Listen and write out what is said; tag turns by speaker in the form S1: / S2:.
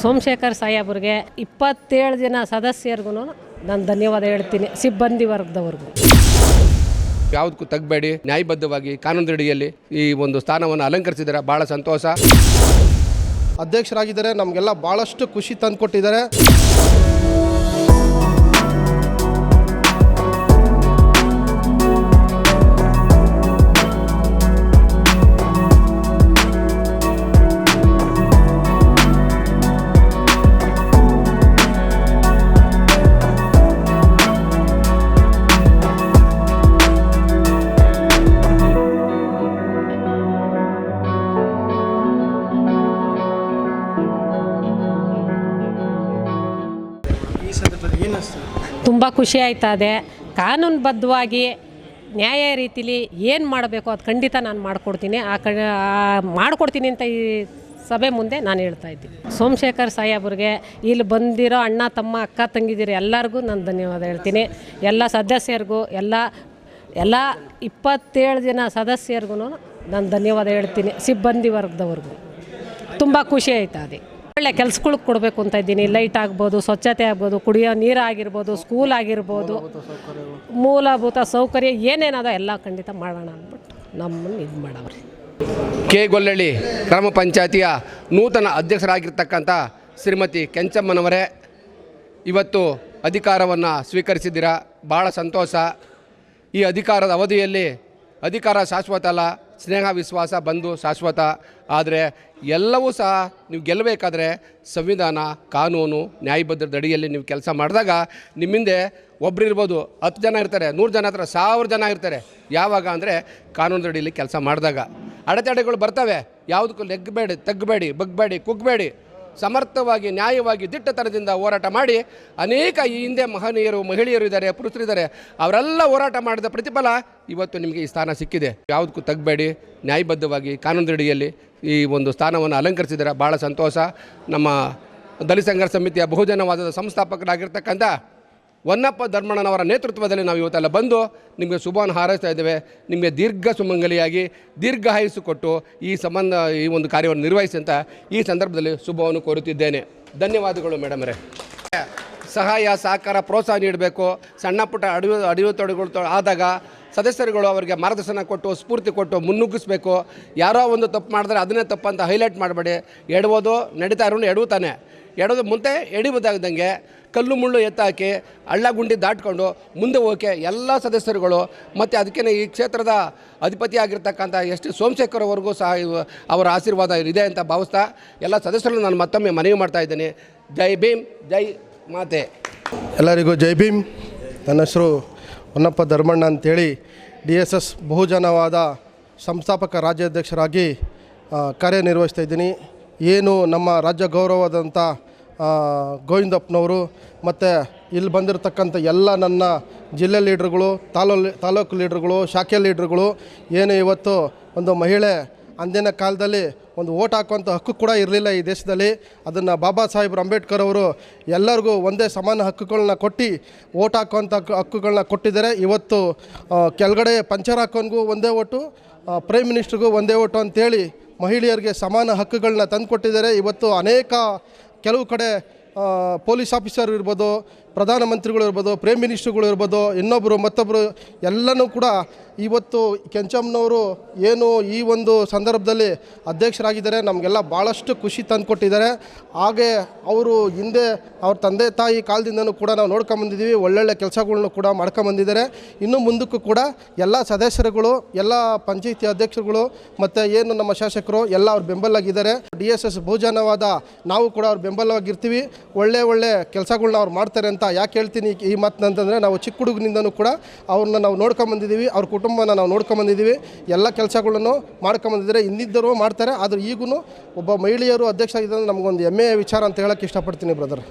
S1: ಸೋಮಶೇಖರ್ ಸಾಹೇಬ್ರಿಗೆ ಇಪ್ಪತ್ತೇಳು ಜನ ಸದಸ್ಯರಿಗೂ ನಾನು ಧನ್ಯವಾದ ಹೇಳ್ತೀನಿ ಸಿಬ್ಬಂದಿ ವರ್ಗದವ್ರಿಗೂ.
S2: ಯಾವುದಕ್ಕೂ ತಗಬೇಡಿ ನ್ಯಾಯಬದ್ಧವಾಗಿ ಕಾನೂನಿನಡಿಯಲ್ಲಿ ಈ ಒಂದು ಸ್ಥಾನವನ್ನು ಅಲಂಕರಿಸಿದ್ದಾರೆ ಭಾಳ ಸಂತೋಷ.
S3: ಅಧ್ಯಕ್ಷರಾಗಿದ್ದಾರೆ ನಮಗೆಲ್ಲ ಭಾಳಷ್ಟು ಖುಷಿ ತಂದುಕೊಟ್ಟಿದ್ದಾರೆ.
S1: ತುಂಬ ಖುಷಿ ಆಯ್ತಾ ಇದೆ ಕಾನೂನುಬದ್ಧವಾಗಿ ನ್ಯಾಯ ರೀತಿಲಿ ಏನು ಮಾಡಬೇಕು ಅದು ಖಂಡಿತ ನಾನು ಮಾಡಿಕೊಡ್ತೀನಿ. ಆ ಕ ಮಾಡಿಕೊಡ್ತೀನಿ ಅಂತ ಈ ಸಭೆ ಮುಂದೆ ನಾನು ಹೇಳ್ತಾ ಇದ್ದೀನಿ. ಸೋಮಶೇಖರ್ ಸಾಹೇಬ್ರಿಗೆ ಇಲ್ಲಿ ಬಂದಿರೋ ಅಣ್ಣ, ತಮ್ಮ, ಅಕ್ಕ, ತಂಗಿದಿರ ಎಲ್ಲರಿಗೂ ನಾನು ಧನ್ಯವಾದ ಹೇಳ್ತೀನಿ. ಎಲ್ಲ ಸದಸ್ಯರಿಗೂ, ಎಲ್ಲ ಎಲ್ಲ ಇಪ್ಪತ್ತೇಳು ಜನ ಸದಸ್ಯರಿಗೂ ನಾನು ಧನ್ಯವಾದ ಹೇಳ್ತೀನಿ. ಸಿಬ್ಬಂದಿ ವರ್ಗದವ್ರಿಗೂ. ತುಂಬ ಖುಷಿ ಆಯ್ತಾ ಅದೇ? ಒಳ್ಳೆ ಕೆಲಸಗಳಿಗೆ ಕೊಡಬೇಕು ಅಂತ ಇದ್ದೀನಿ. ಲೈಟ್ ಆಗ್ಬೋದು, ಸ್ವಚ್ಛತೆ ಆಗ್ಬೋದು, ಕುಡಿಯೋ ನೀರು ಆಗಿರ್ಬೋದು, ಸ್ಕೂಲ್ ಆಗಿರ್ಬೋದು. ಮೂಲಭೂತ ಸೌಕರ್ಯ ಏನೇನದ ಎಲ್ಲ ಖಂಡಿತ ಮಾಡೋಣ ಅಂದ್ಬಿಟ್ಟು ನಮ್ಮನ್ನು ಇದು ಮಾಡವ್ರಿ.
S2: ಕೆ ಗೊಲ್ಲಳ್ಳಿ ಗ್ರಾಮ ಪಂಚಾಯತಿಯ ನೂತನ ಅಧ್ಯಕ್ಷರಾಗಿರ್ತಕ್ಕಂಥ ಶ್ರೀಮತಿ ಕೆಂಚಮ್ಮನವರೇ, ಇವತ್ತು ಅಧಿಕಾರವನ್ನು ಸ್ವೀಕರಿಸಿದ್ದೀರಾ? ಭಾಳ ಸಂತೋಷ. ಈ ಅಧಿಕಾರದ ಅವಧಿಯಲ್ಲಿ ಅಧಿಕಾರ ಶಾಶ್ವತ ಅಲ್ಲ. ಸ್ನೇಹ ವಿಶ್ವಾಸ ಬಂದು ಶಾಶ್ವತ. ಆದರೆ ಎಲ್ಲವೂ ಸಹ ನೀವು ಗೆಲ್ಲಬೇಕಾದ್ರೆ ಸಂವಿಧಾನ, ಕಾನೂನು ನ್ಯಾಯಬದ್ಧದ ಅಡಿಯಲ್ಲಿ ನೀವು ಕೆಲಸ ಮಾಡಿದಾಗ ನಿಮ್ಮಿಂದೆ ಒಬ್ರು ಇರ್ಬೋದು, ಹತ್ತು ಜನ ಇರ್ತಾರೆ, ನೂರು ಜನ ಹತ್ರ ಸಾವಿರ ಜನ ಇರ್ತಾರೆ. ಯಾವಾಗ ಅಂದರೆ ಕಾನೂನದಡಿಯಲ್ಲಿ ಕೆಲಸ ಮಾಡಿದಾಗ. ಅಡೆತಡೆಗಳು ಬರ್ತವೆ. ಯಾವುದಕ್ಕೂ ಲೆಗ್ಬೇಡಿ ತಗ್ಬೇಡಿ ಬಗ್ಬೇಡಿ ಕುಗ್ಬೇಡಿ ಸಮರ್ಥವಾಗಿ, ನ್ಯಾಯವಾಗಿ, ದಿಟ್ಟತನದಿಂದ ಹೋರಾಟ ಮಾಡಿ ಅನೇಕ ಈ ಹಿಂದೆ ಮಹನೀಯರು, ಮಹಿಳೆಯರು ಇದ್ದಾರೆ ಪುರುಷರಿದ್ದಾರೆ ಅವರೆಲ್ಲ ಹೋರಾಟ ಮಾಡಿದ ಪ್ರತಿಫಲ ಇವತ್ತು ನಿಮಗೆ ಈ ಸ್ಥಾನ ಸಿಕ್ಕಿದೆ. ಯಾವುದಕ್ಕೂ ತಗಬೇಡಿ. ನ್ಯಾಯಬದ್ಧವಾಗಿ, ಕಾನೂನಿನಡಿಯಲ್ಲಿ ಈ ಒಂದು ಸ್ಥಾನವನ್ನು ಅಲಂಕರಿಸಿದ್ದಾರೆ ಭಾಳ ಸಂತೋಷ. ನಮ್ಮ ದಲಿತ ಸಂಘರ್ಷ ಸಮಿತಿಯ ಬಹುಜನವಾದದ ಸಂಸ್ಥಾಪಕರಾಗಿರ್ತಕ್ಕಂಥ ಹೊನ್ನಪ್ಪ ಧರ್ಮಣ್ಣನವರ ನೇತೃತ್ವದಲ್ಲಿ ನಾವು ಇವತ್ತೆಲ್ಲ ಬಂದು ನಿಮಗೆ ಶುಭವನ್ನು ಹಾರೈಸ್ತಾ ಇದ್ದೇವೆ. ನಿಮಗೆ ದೀರ್ಘ ಸುಮಂಗಲಿಯಾಗಿ ದೀರ್ಘ ಆಯುಸ್ಸು ಕೊಟ್ಟು ಈ ಸಂಬಂಧ, ಈ ಒಂದು ಕಾರ್ಯವನ್ನು ನಿರ್ವಹಿಸಿ ಅಂತ ಈ ಸಂದರ್ಭದಲ್ಲಿ ಶುಭವನ್ನು ಕೋರುತ್ತಿದ್ದೇನೆ. ಧನ್ಯವಾದಗಳು ಮೇಡಮರೇ. ಸಹಾಯ, ಸಹಕಾರ, ಪ್ರೋತ್ಸಾಹ ನೀಡಬೇಕು. ಸಣ್ಣ ಪುಟ್ಟ ಅಡಿವು ಅಡಿವು ತೊಡಗಳು ಆದಾಗ ಸದಸ್ಯರುಗಳು ಅವರಿಗೆ ಮಾರ್ಗದರ್ಶನ ಕೊಟ್ಟು, ಸ್ಫೂರ್ತಿ ಕೊಟ್ಟು ಮುನ್ನುಗ್ಗಿಸ್ಬೇಕು. ಯಾರೋ ಒಂದು ತಪ್ಪು ಮಾಡಿದ್ರೆ ಅದನ್ನೇ ತಪ್ಪು ಅಂತ ಹೈಲೈಟ್ ಮಾಡಬೇಡಿ. ಎಡಬೋದು ನಡೀತಾ ಇರೋನು ಎಡವುತ್ತಾನೆ ಎಡೋದು ಮುಂದೆ ಎಡಿಬೋದಾಗ್ದಂಗೆ ಕಲ್ಲು ಮುಳ್ಳು ಎತ್ತಾಕಿ ಹಳ್ಳ ಗುಂಡಿ ದಾಟ್ಕೊಂಡು ಮುಂದೆ ಹೋಗೋಕೆ ಎಲ್ಲ ಸದಸ್ಯರುಗಳು ಮತ್ತು ಅದಕ್ಕೆ ಈ ಕ್ಷೇತ್ರದ ಅಧಿಪತಿ ಆಗಿರ್ತಕ್ಕಂಥ ಎಸ್ ಟಿ ಸೋಮಶೇಖರ್ ಅವ್ರಿಗೂ ಸಹ ಅವರ ಆಶೀರ್ವಾದ ಇದೆ ಅಂತ ಭಾವಿಸ್ತಾ ಎಲ್ಲ ಸದಸ್ಯರನ್ನು ನಾನು ಮತ್ತೊಮ್ಮೆ ಮನವಿ ಮಾಡ್ತಾ ಇದ್ದೀನಿ. ಜೈ ಭೀಮ್ ಜೈ ಮಾತೆ.
S3: ಎಲ್ಲರಿಗೂ ಜೈ ಭೀಮ್. ನನ್ನ ಹೆಸರು ಹೊನ್ನಪ್ಪ ಧರ್ಮಣ್ಣ ಅಂತೇಳಿ ಡಿ ಎಸ್ ಎಸ್ ಬಹುಜನವಾದ ಸಂಸ್ಥಾಪಕ ರಾಜ್ಯಾಧ್ಯಕ್ಷರಾಗಿ ಕಾರ್ಯನಿರ್ವಹಿಸ್ತಾ ಇದ್ದೀನಿ. ಏನು ನಮ್ಮ ರಾಜ್ಯ ಗೌರವವಾದಂಥ ಆ, ಗೋವಿಂದಪ್ಪನವರು ಮತ್ತು ಇಲ್ಲಿ ಬಂದಿರತಕ್ಕಂಥ ಎಲ್ಲ ನನ್ನ ಜಿಲ್ಲೆ ಲೀಡ್ರ್ಗಳು, ತಾಲೂ, ತಾಲೂಕು ಲೀಡ್ರ್ಗಳು, ಶಾಖೆ ಲೀಡ್ರುಗಳು, ಏನು ಇವತ್ತು ಒಂದು ಮಹಿಳೆ ಅಂದಿನ ಕಾಲದಲ್ಲಿ ಒಂದು ಓಟ್ ಹಾಕುವಂಥ ಹಕ್ಕು ಕೂಡ ಇರಲಿಲ್ಲ ಈ ದೇಶದಲ್ಲಿ. ಅದನ್ನು ಬಾಬಾ ಸಾಹೇಬ್ರು ಅಂಬೇಡ್ಕರ್ ಅವರು ಎಲ್ಲರಿಗೂ ಒಂದೇ ಸಮಾನ ಹಕ್ಕುಗಳನ್ನ ಕೊಟ್ಟು ಓಟ್ ಹಾಕುವಂಥ ಹಕ್ಕು, ಹಕ್ಕುಗಳನ್ನ ಕೊಟ್ಟಿದ್ದಾರೆ. ಇವತ್ತು ಕೆಳಗಡೆ ಪಂಚರ್ ಹಾಕೋನ್ಗೂ ಒಂದೇ ಓಟು ಪ್ರೈಮ್ ಮಿನಿಸ್ಟ್ರಿಗೂ ಒಂದೇ ಓಟು ಅಂತೇಳಿ ಮಹಿಳೆಯರಿಗೆ ಸಮಾನ ಹಕ್ಕುಗಳನ್ನ ತಂದುಕೊಟ್ಟಿದ್ದಾರೆ. ಇವತ್ತು ಅನೇಕ ಕೆಲವು ಕಡೆ ಪೊಲೀಸ್ ಆಫೀಸರ್ ಇರ್ಬೋದು ಪ್ರಧಾನಮಂತ್ರಿಗಳು ಇರ್ಬೋದು ಪ್ರೇಮ್ ಮಿನಿಸ್ಟ್ರುಗಳು ಇರ್ಬೋದು ಇನ್ನೊಬ್ಬರು ಮತ್ತೊಬ್ಬರು ಎಲ್ಲನೂ ಕೂಡ ಇವತ್ತು ಕೆಂಚಮ್ಮನವರು ಏನು ಈ ಒಂದು ಸಂದರ್ಭದಲ್ಲಿ ಅಧ್ಯಕ್ಷರಾಗಿದ್ದಾರೆ, ನಮಗೆಲ್ಲ ಭಾಳಷ್ಟು ಖುಷಿ ತಂದುಕೊಟ್ಟಿದ್ದಾರೆ. ಹಾಗೆ ಅವರು ಹಿಂದೆ ಅವ್ರ ತಂದೆ ತಾಯಿ ಕಾಲದಿಂದನೂ ಕೂಡ ನಾವು ನೋಡ್ಕೊಂಬಂದಿದ್ದೀವಿ ಒಳ್ಳೊಳ್ಳೆ ಕೆಲಸಗಳ್ನು ಕೂಡ ಮಾಡ್ಕೊಂಬಂದಿದ್ದಾರೆ ಇನ್ನು ಮುಂದಕ್ಕೂ ಕೂಡ ಎಲ್ಲ ಸದಸ್ಯರುಗಳು, ಎಲ್ಲ ಪಂಚಾಯಿತಿ ಅಧ್ಯಕ್ಷರುಗಳು ಮತ್ತು ಏನು ನಮ್ಮ ಶಾಸಕರು ಎಲ್ಲ ಅವ್ರ ಬೆಂಬಲಾಗಿದ್ದಾರೆ ಡಿ ಎಸ್ ಎಸ್ ಭೋಜನವಾದ ನಾವು ಕೂಡ ಅವ್ರ ಬೆಂಬಲವಾಗಿರ್ತೀವಿ. ಒಳ್ಳೆ ಒಳ್ಳೆ ಕೆಲಸಗಳ್ನ ಅವ್ರು ಮಾಡ್ತಾರೆ ಅಂತ ಯಾಕೆ ಹೇಳ್ತೀನಿ ಈ ಮಾತಂತಂದರೆ ನಾವು ಚಿಕ್ಕ ಹುಡುಗನಿಂದನೂ ಕೂಡ ಅವ್ರನ್ನ ನಾವು ನೋಡ್ಕೊಂಬಂದಿದ್ದೀವಿ ಅವ್ರ ಕುಟುಂಬನ ನಾವು ನೋಡ್ಕೊಂಬಂದಿದ್ದೀವಿ ಎಲ್ಲ ಕೆಲಸಗಳನ್ನು ಮಾಡ್ಕೊಂಬಂದಿದ್ದಾರೆ ಹಿಂದಿದ್ದರೂ ಮಾಡ್ತಾರೆ, ಆದರೆ ಈಗೂ ಒಬ್ಬ ಮಹಿಳೆಯರು ಅಧ್ಯಕ್ಷ ಆಗಿದ್ದಂದ್ರೆ ನಮಗೊಂದು ಹೆಮ್ಮೆಯ ವಿಚಾರ ಅಂತ ಹೇಳೋಕ್ಕೆ ಇಷ್ಟಪಡ್ತೀನಿ ಬ್ರದರ್